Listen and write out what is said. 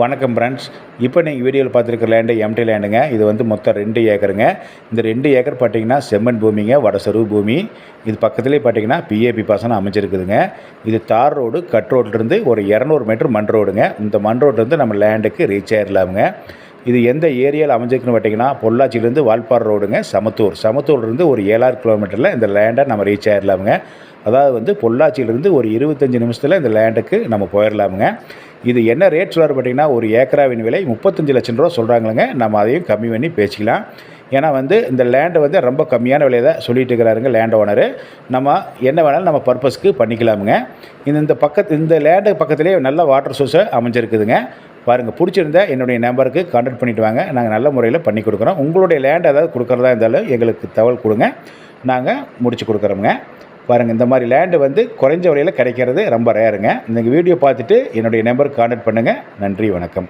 வணக்கம் ஃப்ரெண்ட்ஸ் இப்போ நீங்கள் வீடியோவில் பார்த்துருக்க லேண்டு எம்டி லேண்டுங்க இது வந்து மொத்தம் ரெண்டு ஏக்கருங்க. இந்த ரெண்டு ஏக்கர் பார்த்தீங்கன்னா செம்மண் பூமிங்க வடசருவு பூமி. இது பக்கத்துலேயே பார்த்தீங்கன்னா பிஏபி பாசனம் அமைச்சிருக்குதுங்க இது தார் ரோடு கட் ரோட்லேருந்து ஒரு இரநூறு மீட்ரு மண் ரோடுங்க. இந்த மண் ரோட்லேருந்து நம்ம லேண்டுக்கு ரீச் ஆயிடலாமுங்க இது எந்த ஏரியாவில் அமைஞ்சிருக்குன்னு பார்த்தீங்கன்னா பொள்ளாச்சியிலேருந்து வால்பாறை ரோடுங்க சமத்தூர். சமத்தூர்லேருந்து ஒரு ஏழாறு கிலோமீட்டரில் இந்த லேண்டை நம்ம ரீச் ஆயிடலாமுங்க அதாவது வந்து பொள்ளாச்சியிலேருந்து ஒரு இருபத்தஞ்சி நிமிஷத்தில் இந்த லேண்டுக்கு நம்ம போயிடலாமுங்க இது என்ன ரேட் சொல்கிறார் பார்த்தீங்கன்னா ஒரு ஏக்கராவின் விலை முப்பத்தஞ்சு லட்சம் ரூபா சொல்கிறாங்களுங்க நம்ம அதையும் கம்மி பண்ணி பேசிக்கலாம். ஏன்னா வந்து இந்த லேண்டை வந்து ரொம்ப கம்மியான விலையை தான் சொல்லிட்டு இருக்கிறாருங்க லேண்ட் ஓனரு நம்ம என்ன வேணாலும் நம்ம பர்பஸ்க்கு பண்ணிக்கலாமுங்க. இந்த இந்த பக்கத்து இந்த லேண்டு பக்கத்துலேயே நல்ல வாட்டர் சோர்ஸை அமைஞ்சிருக்குதுங்க. பாருங்கள் பிடிச்சிருந்தா என்னுடைய நம்பருக்கு கான்டாக்ட் பண்ணிவிட்டு வாங்க. நாங்கள் நல்ல முறையில் பண்ணி கொடுக்குறோம். உங்களுடைய லேண்ட் ஏதாவது கொடுக்குறதா இருந்தாலும் எங்களுக்கு தகவல் கொடுங்க. நாங்கள் முடிச்சு கொடுக்குறோமுங்க. பாருங்கள் இந்த மாதிரி லேண்டு வந்து குறைஞ்ச விலையில் கிடைக்கிறது ரொம்ப ரேருங்க இந்த வீடியோ பார்த்துட்டு என்னுடைய நம்பருக்கு கான்டாக்ட் பண்ணுங்கள் நன்றி வணக்கம்.